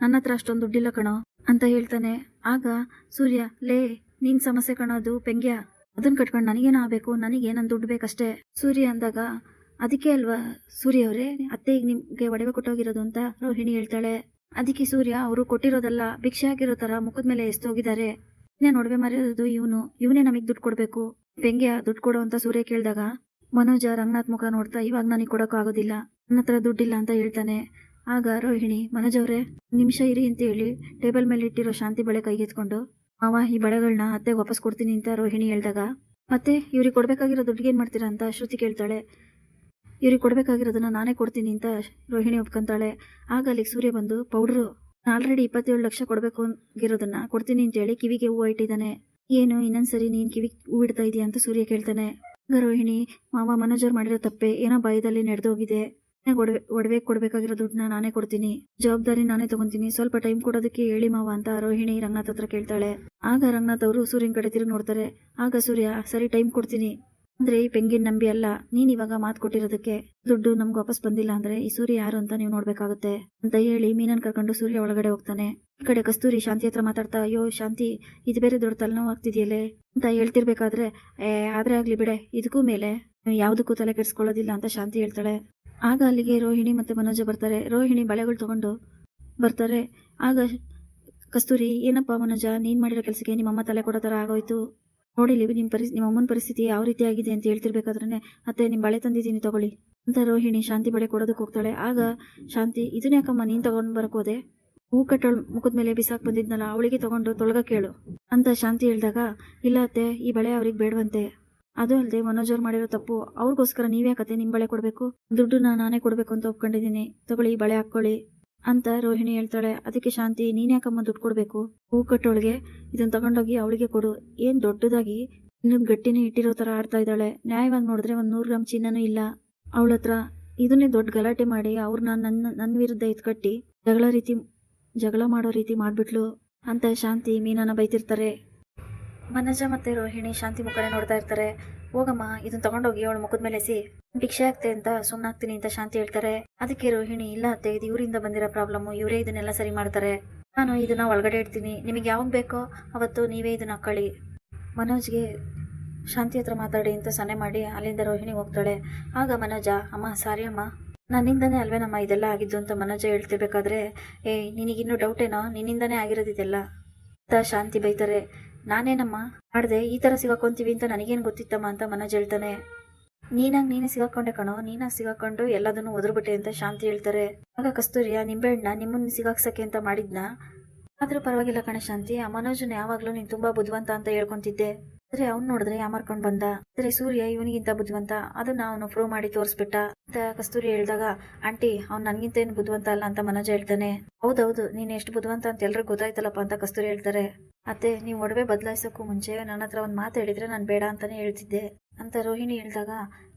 Speaker 1: ನನ್ನ ಹತ್ರ ಅಷ್ಟೊಂದು ದುಡ್ಡಿಲ್ಲ ಕಣೋ, ಅಂತ ಹೇಳ್ತಾನೆ. ಆಗ ಸೂರ್ಯ, ಲೇ, ನಿನ್ ಸಮಸ್ಯೆ ಕಣೋದು ಪೆಂಗ್ಯ. ಅದನ್ನ ಕಟ್ಕೊಂಡು ನನಗೇನ ಆಗ್ಬೇಕು? ನನಗೆ ನನ್ನ ದುಡ್ಡು ಬೇಕಷ್ಟೇ? ಸೂರ್ಯ ಅಂದಾಗ, ಅದಕ್ಕೆ ಅಲ್ವಾ? ಸೂರ್ಯ ಅವರೇ ಅತ್ತೆ ಈಗ ನಿಮ್ಗೆ ಒಡವೆ ಕೊಟ್ಟೋಗಿರೋದು ಅಂತ ರೋಹಿಣಿ ಹೇಳ್ತಾಳೆ. ಅದಕ್ಕೆ ಸೂರ್ಯ ಅವರು ಕೊಟ್ಟಿರೋದಲ್ಲ ಭಿಕ್ಷೆ ಆಗಿರೋ ತರ ಮುಖದ ಮೇಲೆ ಎಸ್ತೋಗಿದ್ದಾರೆ. ಇನ್ನೇ ನೋಡ್ಬೆ ಮರೆಯೋದು ಇವನು, ಇವನೇ ನಮಗೆ ದುಡ್ಡು ಕೊಡ್ಬೇಕು. ಬೆಂಗೆ ದುಡ್ಡು ಕೊಡೋ ಅಂತ ಸೂರ್ಯ ಕೇಳಿದಾಗ, ಮನೋಜ, ರಂಗನಾಥ್ ಮುಖ ನೋಡ್ತಾ ಇವಾಗ ನನಗೆ ಕೊಡಕ್ ಆಗೋದಿಲ್ಲ. ನನ್ನ ಹತ್ರ ದುಡ್ಡಿಲ್ಲ ಅಂತ ಹೇಳ್ತಾನೆ. ಆಗ ರೋಹಿಣಿ, ಮನೋಜ್ ಅವರೇ, ನಿಮಿಷ ಇರಿ ಅಂತ ಹೇಳಿ ಟೇಬಲ್ ಮೇಲೆ ಇಟ್ಟಿರೋ ಶಾಂತಿ ಬಳೆ ಕೈಗೆತ್ಕೊಂಡು, ಮಾವ, ಈ ಬಳೆಗಳನ್ನ ಅತ್ತೆಗೆ ವಾಪಸ್ ಕೊಡ್ತೀನಿ ಅಂತ ರೋಹಿಣಿ ಹೇಳ್ದಾಗ, ಮತ್ತೆ ಇವ್ರಿಗೆ ಕೊಡ್ಬೇಕಾಗಿರೋ ದುಡ್ಡಿಗೆ ಏನ್ ಮಾಡ್ತೀರಾ? ಅಂತ ಶ್ರುತಿ ಕೇಳ್ತಾಳೆ. ಇವ್ರಿಗೆ ಕೊಡಬೇಕಾಗಿರೋದನ್ನ ನಾನೇ ಕೊಡ್ತೀನಿ ಅಂತ ರೋಹಿಣಿ ಒಪ್ಕೊಂತಾಳೆ. ಆಗ ಅಲ್ಲಿಗೆ ಸೂರ್ಯ ಬಂದು, ಪೌಡ್ರು, ಆಲ್ರೆಡಿ ಇಪ್ಪತ್ತೇಳು ಲಕ್ಷ ಕೊಡಬೇಕು ಆಗಿರೋದನ್ನ ಕೊಡ್ತೀನಿ ಅಂತ ಹೇಳಿ ಕಿವಿಗೆ ಹೂವು ಇಟ್ಟಿದ್ದಾನೆ. ಏನು, ಇನ್ನೊಂದ್ಸರಿ ನೀನ್ ಕಿವಿ ಹೂ ಇಡ್ತಾ ಇದೀಯ ಅಂತ ಸೂರ್ಯ ಕೇಳ್ತಾನೆ. ರೋಹಿಣಿ, ಮಾವ ಮನೋಜರ್ ಮಾಡಿರೋ ತಪ್ಪೆ, ಏನೋ ಭಯದಲ್ಲಿ ನಡೆದೋಗಿದೆ. ಒಡವೆ ಒಡವೆ ಕೊಡ್ಬೇಕಾಗಿರೋ ದುಡ್ಡನ್ನ ನಾನೇ ಕೊಡ್ತೀನಿ. ಜವಾಬ್ದಾರಿ ನಾನೇ ತಗೊಂತೀನಿ. ಸ್ವಲ್ಪ ಟೈಮ್ ಕೊಡೋದಕ್ಕೆ ಹೇಳಿ ಮಾವ ಅಂತ ರೋಹಿಣಿ ರಂಗನಾಥ್ ಹತ್ರ ಕೇಳ್ತಾಳೆ. ಆಗ ರಂಗನಾಥ್ ಅವರು ಸೂರ್ಯನ ಕಡೆ ತಿರುಗಿ ನೋಡ್ತಾರೆ. ಆಗ ಸೂರ್ಯ, ಸರಿ, ಟೈಮ್ ಕೊಡ್ತೀನಿ. ಅಂದ್ರೆ ಈ ಪೆಂಗಿನ್ ನಂಬಿ ಅಲ್ಲ, ನೀನ್ ಇವಾಗ ಮಾತು ಕೊಟ್ಟಿರೋದಕ್ಕೆ ದುಡ್ಡು ನಮ್ಗೆ ವಾಪಸ್ ಬಂದಿಲ್ಲ ಅಂದ್ರೆ ಈ ಸೂರ್ಯ ಯಾರು ಅಂತ ನೀವು ನೋಡ್ಬೇಕಾಗುತ್ತೆ ಅಂತ ಹೇಳಿ ಮೀನನ್ ಕರ್ಕೊಂಡು ಸೂರ್ಯ ಒಳಗಡೆ ಹೋಗ್ತಾನೆ. ಈ ಕಡೆ ಕಸ್ತೂರಿ ಶಾಂತಿ ಹತ್ರ ಮಾತಾಡ್ತಾ, ಅಯ್ಯೋ ಶಾಂತಿ, ಇದು ಬೇರೆ ದೊಡ್ಡ ತಲೆನೋವು ಆಗ್ತಿದೆಯಲ್ಲೇ? ಅಂತ ಹೇಳ್ತಿರ್ಬೇಕಾದ್ರೆ, ಏ, ಆದ್ರೆ ಆಗ್ಲಿ ಬಿಡೆ, ಇದಕ್ಕೂ ಮೇಲೆ ಯಾವುದಕ್ಕೂ ತಲೆ ಕೆಡಿಸ್ಕೊಳ್ಳೋದಿಲ್ಲ ಅಂತ ಶಾಂತಿ ಹೇಳ್ತಾಳೆ. ಆಗ ಅಲ್ಲಿಗೆ ರೋಹಿಣಿ ಮತ್ತೆ ಮನೋಜ ಬರ್ತಾರೆ. ರೋಹಿಣಿ ಬಳೆಗಳು ತಗೊಂಡು ಬರ್ತಾರೆ. ಆಗ ಕಸ್ತೂರಿ, ಏನಪ್ಪ ಮನೋಜ, ನೀನ್ ಮಾಡಿರೋ ಕೆಲಸಕ್ಕೆ ನಿಮ್ಮಮ್ಮ ತಲೆ ಕೊಡೋ ತರ ಆಗೋಯ್ತು. ನೋಡಿಲಿ ನಿಮ್ಮ ಪರಿಸ್, ನಿಮ್ಮ ಅಮ್ಮನ ಪರಿಸ್ಥಿತಿ ಯಾವ ರೀತಿ ಆಗಿದೆ ಅಂತ ಹೇಳ್ತಿರ್ಬೇಕಾದ್ರೆ ಅತ್ತೆ ನಿಮ್ಮ ಬಳೆ ತಂದಿದ್ದೀನಿ ತಗೊಳ್ಳಿ ಅಂತ ರೋಹಿಣಿ ಶಾಂತಿ ಬಳೆ ಕೊಡೋದಕ್ಕೆ ಹೋಗ್ತಾಳೆ. ಆಗ ಶಾಂತಿ, ಇದನ್ನ ಯಾಕಮ್ಮ ನೀನ್ ತಗೊಂಡ್ ಬರಕ್ ಹೋದೆ? ಹೂ ಕಟ್ಟೋಳ್ ಮುಖದ ಮೇಲೆ ಬಿಸಾಕ್ ಬಂದಿದ್ನಲ್ಲ, ಅವಳಿಗೆ ತಗೊಂಡು ತೊಳಗ ಕೇಳು ಅಂತ ಶಾಂತಿ ಹೇಳಿದಾಗ, ಇಲ್ಲ ಅತ್ತೆ, ಈ ಬಳೆ ಅವ್ರಿಗೆ ಬೇಡವಂತೆ. ಅದು ಅಲ್ಲದೆ ಮನೋಜರ್ ಮಾಡಿರೋ ತಪ್ಪು, ಅವ್ರಿಗೋಸ್ಕರ ನೀವ್ಯಾಕತ್ತೆ ನಿಮ್ಮ ಬಳೆ ಕೊಡಬೇಕು? ದುಡ್ಡು ನಾನೇ ಕೊಡಬೇಕು ಅಂತ ಒಪ್ಕೊಂಡಿದ್ದೀನಿ. ತಗೊಳ್ಳಿ ಬಳೆ ಹಾಕ್ಕೊಳ್ಳಿ. ಅಂತ ರೋಹಿಣಿ ಹೇಳ್ತಾಳೆ. ಅದಕ್ಕೆ ಶಾಂತಿ ನೀನ್ಯಾಕಮ್ಮ ದುಡ್ಡು ಕೊಡ್ಬೇಕು? ಹೂ ಕಟ್ಟೋಳಿಗೆ ಇದನ್ನ ತಗೊಂಡೋಗಿ ಅವಳಿಗೆ ಕೊಡು. ಏನ್ ದೊಡ್ಡದಾಗಿ ಇನ್ನೊಂದು ಗಟ್ಟಿನೇ ಇಟ್ಟಿರೋ ತರ ಆಡ್ತಾ ಇದ್ದಾಳೆ. ನ್ಯಾಯವಾಗಿ ನೋಡಿದ್ರೆ ಒಂದ್ ನೂರು ಗ್ರಾಮ್ ಚಿನ್ನನೂ ಇಲ್ಲ. ಅವಳ ಹತ್ರ ಇದನ್ನೇ ದೊಡ್ಡ ಗಲಾಟೆ ಮಾಡಿ ಅವ್ರನ್ನ ನನ್ನ ನನ್ನ ವಿರುದ್ಧ ಎತ್ಕಟ್ಟಿ ಜಗಳ ರೀತಿ, ಜಗಳ ಮಾಡೋ ರೀತಿ ಮಾಡ್ಬಿಟ್ಲು ಅಂತ ಶಾಂತಿ ಮೀನನ ಬೈತಿರ್ತಾರೆ. ಮನೋಜ ಮತ್ತೆ ರೋಹಿಣಿ ಶಾಂತಿ ಮುಖನೆ ನೋಡ್ತಾ ಇರ್ತಾರೆ. ಹೋಗಮ್ಮ ಇದನ್ನ ತಗೊಂಡೋಗಿ ಅವಳ ಮುಖದ ಮೇಲೆ ಸಿ ಭಿಕ್ಷೆ ಆಗ್ತೆ ಅಂತ ಸುಮ್ಮನಾಗ್ತೀನಿ ಅಂತ ಶಾಂತಿ ಹೇಳ್ತಾರೆ. ಅದಕ್ಕೆ ರೋಹಿಣಿ, ಇಲ್ಲ ಅತ್ತೆ, ಇದು ಇವರಿಂದ ಬಂದಿರೋ ಪ್ರಾಬ್ಲಮ್ ಇವರೇ ಇದನ್ನೆಲ್ಲ ಸರಿ ಮಾಡ್ತಾರೆ. ನಾನು ಇದನ್ನ ಒಳಗಡೆ ಇಡ್ತೀನಿ. ನಿಮಗೆ ಯಾವಾಗ ಬೇಕೋ ಅವತ್ತು ನೀವೇ ಇದನ್ನ ಹಾಕೊಳ್ಳಿ ಮನೋಜ್ಗೆ ಶಾಂತಿ ಹತ್ರ ಮಾತಾಡಿ ಅಂತ ಸನ್ನೆ ಮಾಡಿ ಅಲ್ಲಿಂದ ರೋಹಿಣಿ ಹೋಗ್ತಾಳೆ. ಆಗ ಮನೋಜ, ಅಮ್ಮ, ಸಾರಿ ಅಮ್ಮ. ನನ್ನಿಂದನೇ ಅಲ್ವೇನಮ್ಮ ಇದೆಲ್ಲ ಆಗಿದ್ದು ಅಂತ ಮನೋಜ ಹೇಳ್ತಿರ್ಬೇಕಾದ್ರೆ ಏ ನಿನಗಿನ್ನೂ ಡೌಟ್ ಏನೋ? ನಿನ್ನಿಂದನೇ ಆಗಿರೋದಿದೆಲ್ಲ? ಅಂತ ಶಾಂತಿ ಬೈತಾರೆ. ನಾನೇನಮ್ಮ? ಮಾಡಿದೆ, ಈ ಥರ ಸಿಗಾಕೊಂತೀವಿ ಅಂತ ನನಗೇನು ಗೊತ್ತಿತ್ತಮ್ಮ ಅಂತ ಮನೋಜ್ ಹೇಳ್ತಾನೆ ನೀನಾಗ ನೀನೇ ಸಿಗಾಕೊಂಡೆ ಕಣೋ, ನೀನಾಗ ಸಿಗಾಕೊಂಡು ಎಲ್ಲದನ್ನು ಒದರ್ಬಿಟ್ಟೆ ಅಂತ ಶಾಂತಿ ಹೇಳ್ತಾರೆ. ಆಗ ಕಸ್ತೂರಿಯ, ನಿಂಬೆಹಣ್ಣ ನಿಮ್ಮನ್ನ ಸಿಗಾಕ್ಸಕ್ಕೆ ಅಂತ ಮಾಡಿದ್ನ? ಆದ್ರೂ ಪರವಾಗಿಲ್ಲ ಕಣ ಶಾಂತಿ, ಆ ಮನೋಜನ್ ಯಾವಾಗ್ಲೂ ನೀನ್ ತುಂಬಾ ಬುದ್ಧಿವಂತ ಅಂತ ಹೇಳ್ಕೊಂತಿದ್ದೆ. ಆದ್ರೆ ಅವ್ನ್ ನೋಡಿದ್ರೆ ಯಾಮಾರ್ಕೊಂಡ್ ಬಂದ? ಆದ್ರೆ ಸೂರ್ಯ ಇವನಿಗಿಂತ ಬುದ್ಧಿವಂತ. ಅದನ್ನ ಅವನು ಪ್ರೂವ್ ಮಾಡಿ ತೋರಿಸ್ಬಿಟ್ಟ. ಅಂತ ಕಸ್ತೂರಿ ಹೇಳ್ದಾಗ, ಆಂಟಿ, ಅವ್ನ್ ನನ್ಗಿಂತ ಏನು ಬುದ್ಧಿವಂತ ಅಲ್ಲ? ಅಂತ ಮನೋಜ ಹೇಳ್ತಾನೆ. ಹೌದೌದು, ನೀನ್ ಎಷ್ಟು ಬುದ್ಧಿವಂತ ಅಂತ ಎಲ್ರಿಗೂ ಗೊತ್ತಾಯ್ತಲ್ಲಪ್ಪ ಅಂತ ಕಸ್ತೂರಿ ಹೇಳ್ತಾರೆ. ಅತ್ತೆ, ನೀವು ಒಡವೆ ಬದಲಾಯಿಸೋಕ್ಕೂ ಮುಂಚೆ ನನ್ನ ಹತ್ರ ಒಂದು ಮಾತು ಹೇಳಿದ್ರೆ ನಾನು ಬೇಡ ಅಂತಾನೆ ಹೇಳ್ತಿದ್ದೆ. ಅಂತ ರೋಹಿಣಿ ಹೇಳಿದಾಗ,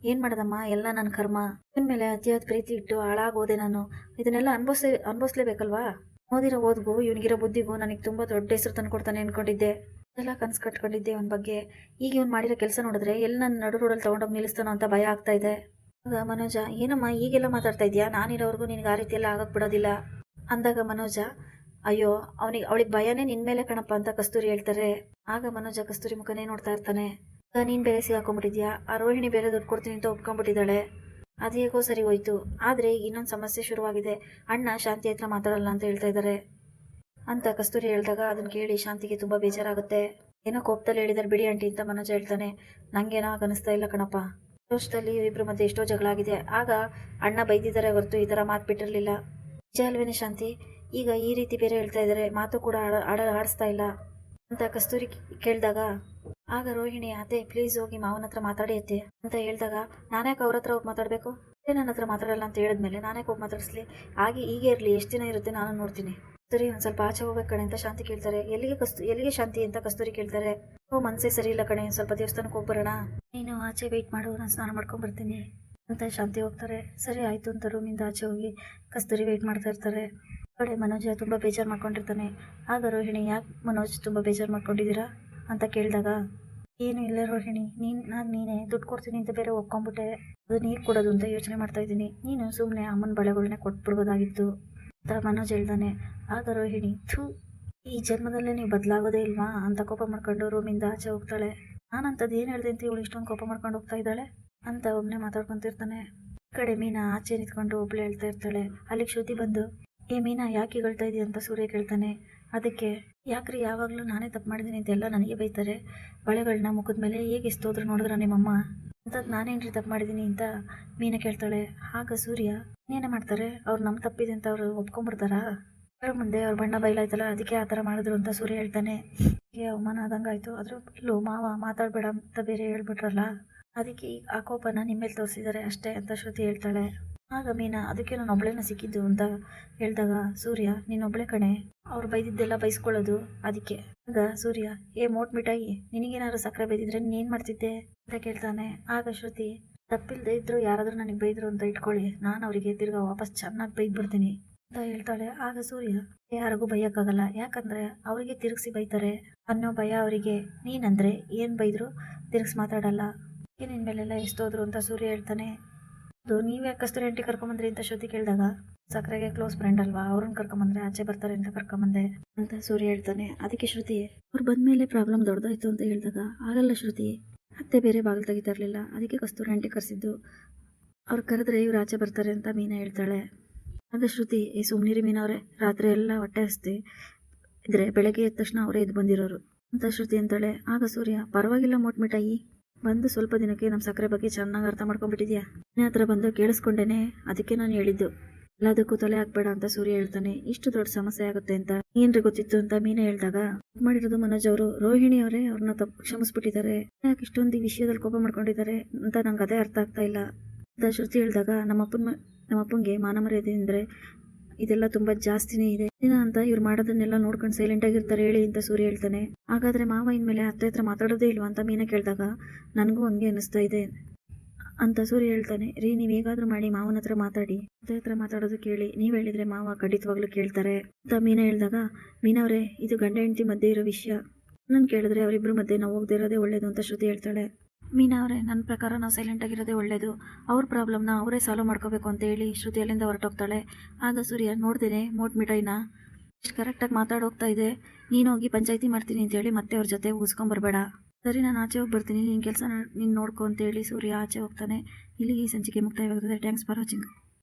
Speaker 1: ಏನ್ ಮಾಡದಮ್ಮ? ಎಲ್ಲ ನನ್ನ ಕರ್ಮ. ಇವನ್ ಮೇಲೆ ಅತಿಯಾದ ಪ್ರೀತಿ ಇಟ್ಟು ಹಾಳಾಗೋದೆ ನಾನು. ಇದನ್ನೆಲ್ಲ ಅನ್ಬೋಸ್ಲೇ ಅನ್ಭವಿಸ್ಲೇಬೇಕಲ್ವಾ? ಓದಿರೋ ಓದ್ಗೂ, ಇವನಿಗಿರೋ ಬುದ್ಧಿಗೂ ನನಗೆ ತುಂಬಾ ದೊಡ್ಡ ಹೆಸರು ತಂದ್ಕೊಡ್ತಾನೆ ಅನ್ಕೊಂಡಿದ್ದೆ. ಎಲ್ಲ ಕನಸು ಕಟ್ಕೊಂಡಿದ್ದೆ ಇವನ್ ಬಗ್ಗೆ. ಈಗ ಇವ್ನು ಮಾಡಿರೋ ಕೆಲಸ ನೋಡಿದ್ರೆ ಎಲ್ಲಿ ನನ್ನ ನಡು ರೋಡಲ್ಲಿ ತೊಗೊಂಡೋಗಿ ನಿಲ್ಲಿಸ್ತಾನೋ ಅಂತ ಭಯ ಆಗ್ತಾ ಇದೆ. ಆಗ ಮನೋಜ, ಏನಮ್ಮ, ಈಗೆಲ್ಲ ಮಾತಾಡ್ತಾ ಇದೆಯಾ? ನಾನಿರೋವರೆಗೂ ನಿನಗೆ ಆ ರೀತಿ ಎಲ್ಲ ಆಗಕ್ ಬಿಡೋದಿಲ್ಲ. ಅಂದಾಗ ಮನೋಜ, ಅಯ್ಯೋ, ಅವನಿಗೆ, ಅವಳಿಗೆ ಭಯನೇ ನಿನ್ ಮೇಲೆ ಕಣಪ್ಪ ಅಂತ ಕಸ್ತೂರಿ ಹೇಳ್ತಾರೆ. ಆಗ ಮನೋಜ ಕಸ್ತೂರಿ ಮುಖನೇ ನೋಡ್ತಾ ಇರ್ತಾನೆ. ಆಗ ನೀನ್ ಬೇರೆ ಸಿಗಾಕೊಂಡ್ಬಿಟ್ಟಿದ್ಯಾ? ಆ ರೋಹಿಣಿ ಬೇರೆ ದುಡ್ಡು ಕೊಡ್ತೀನಿ ಅಂತ ಒಪ್ಕೊಂಡ್ಬಿಟ್ಟಿದ್ದಾಳೆ. ಅದು ಹೇಗೋ ಸರಿ ಹೋಯ್ತು. ಆದ್ರೆ ಇನ್ನೊಂದು ಸಮಸ್ಯೆ ಶುರುವಾಗಿದೆ. ಅಣ್ಣ ಶಾಂತಿ ಹತ್ರ ಮಾತಾಡಲ್ಲ ಅಂತ ಹೇಳ್ತಾ ಇದ್ದಾರೆ ಅಂತ ಕಸ್ತೂರಿ ಹೇಳಿದಾಗ ಅದನ್ನ ಕೇಳಿ ಶಾಂತಿಗೆ ತುಂಬಾ ಬೇಜಾರಾಗುತ್ತೆ. ಏನೋ ಕೋಪದಲ್ಲಿ ಹೇಳಿದಾರೆ, ಬಿಡಿ ಆಂಟಿ ಅಂತ ಮನೋಜ ಹೇಳ್ತಾನೆ. ನಂಗೇನೋ ಅನಿಸ್ತಾ ಇಲ್ಲ ಕಣಪ್ಪ. ಸಂತೋಷದಲ್ಲಿ ಇಬ್ಬರು ಮಧ್ಯೆ ಎಷ್ಟೋ ಜಗಳ ಆಗಿದೆ ಆಗ ಅಣ್ಣ ಬೈದಿದ್ದಾರೆ ಹೊರತು ಈ ತರ ಮಾತು ಬಿಟ್ಟಿರಲಿಲ್ಲ. ನಿಜ ಅಲ್ವೇನೆ ಶಾಂತಿ? ಈಗ ಈ ರೀತಿ ಬೇರೆ ಹೇಳ್ತಾ ಇದ್ದಾರೆ ಮಾತು ಕೂಡ ಆಡ ಆಡ, ಆಡಿಸ್ತಾ ಇಲ್ಲ ಅಂತ ಕಸ್ತೂರಿ ಕೇಳಿದಾಗ, ಆಗ ರೋಹಿಣಿ ಅತ್ತೆ ಪ್ಲೀಸ್ ಹೋಗಿ ಮಾವನ ಹತ್ರ ಮಾತಾಡಿ ಅತ್ತೆ ಅಂತ ಹೇಳಿದಾಗ ನಾನ್ಯಾಕೆ ಅವ್ರ ಹತ್ರ ಹೋಗಿ ಮಾತಾಡಬೇಕು? ನನ್ನ ಹತ್ರ ಮಾತಾಡಲ್ಲ ಅಂತ ಹೇಳಿದ್ಮೇಲೆ, ನಾನೇ ಹೋಗಿ ಮಾತಾಡಿಸ್ಲಿ? ಆಗಿ ಹೀಗೆ ಇರಲಿ, ಎಷ್ಟು ದಿನ ಇರುತ್ತೆ ನಾನು ನೋಡ್ತೀನಿ. ಕಸ್ತೂರಿ ಒಂದ್ ಸ್ವಲ್ಪ ಆಚೆ ಹೋಗ್ಬೇಕು ಕಣೆ ಅಂತ ಶಾಂತಿ ಕೇಳ್ತಾರೆ. ಎಲ್ಲಿಗೆ ಕಸ್ತು, ಎಲ್ಲಿಗೆ ಶಾಂತಿ ಅಂತ ಕಸ್ತೂರಿ ಕೇಳ್ತಾರೆ. ಓ ಮನಸ್ಸೇ ಸರಿ ಇಲ್ಲ ಕಣೆ ಸ್ವಲ್ಪ ದೇವಸ್ಥಾನಕ್ಕೆ ಹೋಗ್ಬರೋಣ. ನೀನು ಆಚೆ ವೆಯ್ಟ್ ಮಾಡು, ನಾನು ಸ್ನಾನ ಮಾಡ್ಕೊಂಡ್ ಬರ್ತೀನಿ ಅಂತ ಶಾಂತಿ ಹೋಗ್ತಾರೆ. ಸರಿ ಆಯ್ತು ಅಂತ ರೂಮಿಂದ ಆಚೆ ಹೋಗಿ ಕಸ್ತೂರಿ ವೆಯ್ಟ್ ಮಾಡ್ತಾ ಇರ್ತಾರೆ. ಕಡೆ ಮನೋಜ ತುಂಬಾ ಬೇಜಾರು ಮಾಡ್ಕೊಂಡಿರ್ತಾನೆ. ಆಗ ರೋಹಿಣಿ, ಯಾಕೆ ಮನೋಜ್ ತುಂಬಾ ಬೇಜಾರು ಮಾಡ್ಕೊಂಡಿದ್ದೀರಾ ಅಂತ ಕೇಳಿದಾಗ, ಏನು ಇಲ್ಲ ರೋಹಿಣಿ, ನೀನ್, ನಾನು ನೀನೇ, ದುಡ್ಡು ಕೊಡ್ತೀನಿ ಅಂತ ಬೇರೆ ಒಪ್ಕೊಂಡ್ಬಿಟ್ಟೆ. ಅದು ನೀರು ಕೊಡೋದು ಅಂತ ಯೋಚನೆ ಮಾಡ್ತಾ ಇದ್ದೀನಿ. ನೀನು ಸುಮ್ಮನೆ ಅಮ್ಮನ ಬಳೆಗಳನ್ನೇ ಕೊಟ್ಬಿಡ್ಬೋದಾಗಿತ್ತು. ಅಂತ ಮನೋಜ್ ಹೇಳ್ದಾನೆ. ಆಗ ರೋಹಿಣಿ, ಥೂ, ಈ ಜನ್ಮದಲ್ಲೇ ನೀವು ಬದಲಾಗೋದೇ ಇಲ್ವಾ? ಅಂತ ಕೋಪ ಮಾಡ್ಕೊಂಡು ರೂಮಿಂದ ಆಚೆ ಹೋಗ್ತಾಳೆ. ನಾನಂತದ್ದು ಏನು ಹೇಳ್ದೆ ಅಂತ ಇವಳು? ಇಷ್ಟೊಂದು ಕೋಪ ಮಾಡ್ಕೊಂಡು ಹೋಗ್ತಾ ಇದ್ದಾಳೆ? ಅಂತ ಒಬ್ಬನೇ ಮಾತಾಡ್ಕೊತಿರ್ತಾನೆ. ಈ ಕಡೆ ಮೀನಾ ಆಚೆ ನಿಂತ್ಕೊಂಡು ಒಬ್ಳು ಹೇಳ್ತಾ ಇರ್ತಾಳೆ. ಅಲ್ಲಿಗೆ ಶ್ರುತಿ ಬಂದು, ಏ ಮೀನಾ, ಯಾಕೆ ಹೇಳ್ತಾ ಇದೀಯ? ಅಂತ ಸೂರ್ಯ ಕೇಳ್ತಾನೆ. ಅದಕ್ಕೆ, ಯಾಕ್ರಿ, ಯಾವಾಗಲೂ ನಾನೇ ತಪ್ಪು ಮಾಡಿದ್ದೀನಿ ಅಂತೆಲ್ಲ ನನಗೆ ಬೈತಾರೆ. ಬಳೆಗಳನ್ನ ಮುಖದ ಮೇಲೆ ಹೇಗೆ ಎಸ್ತೋದ್ರು ನೋಡಿದ್ರ ನಿಮ್ಮಮ್ಮ? ಅಂತದ್ ನಾನೇನ್ರಿ ತಪ್ಪು ಮಾಡಿದ್ದೀನಿ ಅಂತ ಮೀನ ಕೇಳ್ತಾಳೆ. ಆಗ ಸೂರ್ಯ ಏನೇ ಮಾಡ್ತಾರೆ? ಅವ್ರು ನಮ್ಮ ತಪ್ಪಿದೆ ಅಂತ ಅವರು ಒಪ್ಕೊಂಡ್ಬಿಡ್ತಾರಾ? ಅವ್ರ ಮುಂದೆ ಅವ್ರ ಬಣ್ಣ ಬೈಲಾಯ್ತಲ್ಲ, ಅದಕ್ಕೆ ಆ ಥರ ಮಾಡಿದ್ರು ಅಂತ ಸೂರ್ಯ ಹೇಳ್ತಾನೆ. ಹೀಗೆ ಅವಮಾನ ಆದಂಗಾಯ್ತು ಆದರೂ ಇಲ್ಲೋ ಮಾವ, ಮಾತಾಡಬೇಡ ಅಂತ ಬೇರೆ ಹೇಳ್ಬಿಟ್ರಲ್ಲ. ಅದಕ್ಕೆ ಆ ಕೋಪನ ನಿಮ್ಮೇಲೆ ತೋರಿಸಿದ್ದಾರೆ ಅಷ್ಟೇ ಅಂತ ಶ್ರುತಿ ಹೇಳ್ತಾಳೆ. ಆಗ ಮೀನಾ, ಅದಕ್ಕೆ ನಾನು ಒಬ್ಳೇನ ಸಿಕ್ಕಿದ್ದು ಅಂತ ಹೇಳಿದಾಗ, ಸೂರ್ಯ ನೀನೊಬ್ಳೆ ಕಣೆ. ಅವ್ರು ಬೈದಿದ್ದೆಲ್ಲ ಬೈಸ್ಕೊಳ್ಳೋದು ಅದಕ್ಕೆ. ಆಗ ಸೂರ್ಯ, ಏ, ಮೋಟ್ ಮಿಠಾಯಿ, ನಿನಗೇನಾದ್ರು ಸಕ್ಕರೆ ಬೈದಿದ್ರೆ ನೀನ್ ಮಾಡ್ತಿದ್ದೆ? ಅಂತ ಕೇಳ್ತಾನೆ. ಆಗ ಶ್ರುತಿ, ತಪ್ಪಿಲ್ದೆ ಇದ್ರು ಯಾರಾದ್ರೂ ನನಗೆ ಬೈದ್ರು ಅಂತ ಇಟ್ಕೊಳ್ಳಿ. ನಾನು ಅವರಿಗೆ ತಿರ್ಗಾ ವಾಪಸ್ ಚೆನ್ನಾಗಿ ಬೈದ್ ಬಿಡ್ತೀನಿ. ಅಂತ ಹೇಳ್ತಾಳೆ. ಆಗ ಸೂರ್ಯ ಯಾರಿಗೂ ಬೈಯಕ್ಕಾಗಲ್ಲ. ಯಾಕಂದ್ರೆ ಅವರಿಗೆ ತಿರುಗಿಸಿ ಬೈತಾರೆ. ಅನ್ನೋ ಭಯ ಅವರಿಗೆ. ನೀನಂದ್ರೆ ಏನ್ ಬೈದ್ರು ತಿರುಗಿಸಿ ಮಾತಾಡಲ್ಲ. ನಿನ್ ಮೇಲೆಲ್ಲ ಎಷ್ಟೋದ್ರು, ಅಂತ ಸೂರ್ಯ ಹೇಳ್ತಾನೆ. ಅದು ನೀವು ಯಾಕೆ ಕಸ್ತೂರಿ ಆಂಟಿ ಕರ್ಕೊಂಬಂದ್ರಿ ಅಂತ ಶ್ರುತಿ ಕೇಳಿದಾಗ, ಸಕ್ಕರೆಗೆ ಕ್ಲೋಸ್ ಫ್ರೆಂಡ್ ಅಲ್ವಾ, ಅವ್ರನ್ನ ಕರ್ಕೊಂಬಂದ್ರೆ ಆಚೆ ಬರ್ತಾರೆ ಅಂತ ಕರ್ಕೊಂಬಂದೆ ಅಂತ ಸೂರ್ಯ ಹೇಳ್ತಾನೆ. ಅದಕ್ಕೆ ಶ್ರುತಿ, ಅವ್ರು ಬಂದ್ಮೇಲೆ ಪ್ರಾಬ್ಲಮ್ ದೊಡ್ಡದಾಯ್ತು ಅಂತ ಹೇಳಿದಾಗ, ಆಗಲ್ಲ ಶ್ರುತಿ, ಅತ್ತೆ ಬೇರೆ ಬಾಗಿಲು ತೆಗಿತಾ ಇರಲಿಲ್ಲ, ಅದಕ್ಕೆ ಕಸ್ತೂರಿ ಆಂಟಿ ಕರೆಸಿದ್ದು. ಅವ್ರು ಕರೆದ್ರೆ ಇವ್ರು ಆಚೆ ಬರ್ತಾರೆ ಅಂತ ಮೀನಾ ಹೇಳ್ತಾಳೆ. ಆಗ ಶ್ರುತಿ ಈ ಸುಮ್ನಿರಿ ಮೀನವ್ರೆ ರಾತ್ರಿ ಎಲ್ಲ ಹೊಟ್ಟೆ ಹಸ್ತಿ, ಇದ್ರೆ ಬೆಳಗ್ಗೆ ಎದ್ದ ತಕ್ಷಣ ಅವರೇ ಎದ್ದು ಬಂದಿರೋರು, ಅಂತ ಶ್ರುತಿ ಅಂತಾಳೆ. ಆಗ ಸೂರ್ಯ, ಪರವಾಗಿಲ್ಲ ಮೋಟ್ ಮಿಠಾಯಿ ಬಂದು ಸ್ವಲ್ಪ ದಿನಕ್ಕೆ ನಮ್ಮ ಸಕ್ಕರೆ ಬಗ್ಗೆ ಚೆನ್ನಾಗಿ ಅರ್ಥ ಮಾಡ್ಕೊಂಡ್ಬಿಟ್ಟಿದ್ಯಾ? ನಿನ್ನ ಹತ್ರ ಬಂದು ಕೇಳಿಸ್ಕೊಂಡೇನೆ, ಅದಕ್ಕೆ ನಾನು ಹೇಳಿದ್ದು. ಎಲ್ಲದಕ್ಕೂ ತಲೆ ಹಾಕ್ಬೇಡ ಅಂತ ಸೂರ್ಯ ಹೇಳ್ತಾನೆ. ಇಷ್ಟು ದೊಡ್ಡ ಸಮಸ್ಯೆ ಆಗುತ್ತೆ ಅಂತ. ಏನ್ರಿ ಗೊತ್ತಿತ್ತು ಅಂತ ಮೀನಾ ಹೇಳಿದಾಗ ಮಾಡಿರೋದು ಮನೋಜ್ ಅವರು. ರೋಹಿಣಿ ಅವರೇ, ಅವ್ರನ್ನ ತಪ್ಪು ಕ್ಷಮಿಸ್ಬಿಟ್ಟಿದ್ದಾರೆ. ಯಾಕೆ ಇಷ್ಟೊಂದು ವಿಷಯದಲ್ಲಿ ಕೋಪ ಮಾಡ್ಕೊಂಡಿದ್ದಾರೆ? ಅಂತ ನಂಗೆ ಅದೇ ಅರ್ಥ ಆಗ್ತಾ ಇಲ್ಲ. ಅಂತ ಶ್ರುತಿ ಹೇಳಿದಾಗ, ನಮ್ಮಪ್ಪನ ನಮ್ಮಪ್ಪಂಗೆ ಮಾನ ಮರ್ಯಾದೆ ಅಂದರೆ ಇದೆಲ್ಲ ತುಂಬಾ ಜಾಸ್ತಿನೇ ಇದೆ. ದಿನ ಅಂತ ಇವ್ರು ಮಾಡೋದನ್ನೆಲ್ಲ ನೋಡ್ಕೊಂಡು ಸೈಲೆಂಟ್ ಆಗಿರ್ತಾರೆ, ಹೇಳಿ ಅಂತ ಸೂರ್ಯ ಹೇಳ್ತಾನೆ. ಹಾಗಾದ್ರೆ ಮಾವ ಇನ್ಮೇಲೆ ಅತ್ತೆ ಹತ್ರ ಮಾತಾಡೋದೇ ಇಲ್ವಾ ಅಂತ ಮೀನಾ ಕೇಳಿದಾಗ, ನನಗೂ ಹಂಗೆ ಅನಿಸ್ತಾ ಇದೆ ಅಂತ ಸೂರ್ಯ ಹೇಳ್ತಾನೆ. ರೀ, ನೀವು ಹೇಗಾದ್ರೂ ಮಾಡಿ ಮಾವನ ಹತ್ರ ಮಾತಾಡಿ. ಅತ್ತೆ ಹತ್ರ ಮಾತಾಡೋದು ಕೇಳಿ. ನೀವು ಹೇಳಿದ್ರೆ ಮಾವ ಖಂಡಿತವಾಗ್ಲೂ ಕೇಳ್ತಾರೆ ಅಂತ ಮೀನಾ ಹೇಳಿದಾಗ ಮೀನವ್ರೆ ಇದು ಗಂಡ ಹೆಂಡತಿ ಮಧ್ಯೆ ಇರೋ ವಿಷಯ. ನಾನು ಕೇಳಿದ್ರೆ ಅವರಿಬ್ರು ಮಧ್ಯೆ ನಾವು ಹೋಗದೆ ಇರೋದೇ ಒಳ್ಳೇದು ಅಂತ ಶ್ರುತಿ ಹೇಳ್ತಾಳೆ. ಮೀನಾ ಅವರೇ ನನ್ನ ಪ್ರಕಾರ ನಾವು ಸೈಲೆಂಟ್ ಆಗಿರೋದೇ ಒಳ್ಳೇದು. ಅವ್ರ ಪ್ರಾಬ್ಲಮ್ನ ಅವರೇ ಸಾಲ್ವ್ ಮಾಡ್ಕೋಬೇಕು ಅಂತ ಹೇಳಿ ಶ್ರುತಿ ಅಲ್ಲಿಂದ ಹೊರಟೋಗ್ತಾಳೆ. ಆಗ ಸೂರ್ಯ ನೋಡ್ದೇನೆ ಮೋಟ್ ಮಿಠಾಯಿನ. ಇಷ್ಟು ಕರೆಕ್ಟಾಗಿ ಮಾತಾಡೋಗ್ತಾ ಇದೆ. ನೀನು ಹೋಗಿ ಪಂಚಾಯಿತಿ ಮಾಡ್ತೀನಿ ಅಂತೇಳಿ ಮತ್ತೆ ಅವ್ರ ಜೊತೆ ಉಗಿಸ್ಕೊಂಬರ್ಬೇಡ ಸರಿ, ನಾನು ಆಚೆ ಹೋಗಿ ಬರ್ತೀನಿ. ನಿನ್ನ ಕೆಲಸ ನೀನು ನೋಡ್ಕೊ ಅಂತೇಳಿ ಸೂರ್ಯ ಆಚೆ ಹೋಗ್ತಾನೆ. ಇಲ್ಲಿಗೆ ಈ ಸಂಚಿಕೆ ಮುಕ್ತಾಯವಾಗುತ್ತದೆ ಥ್ಯಾಂಕ್ಸ್ ಫಾರ್ ವಾಚಿಂಗ್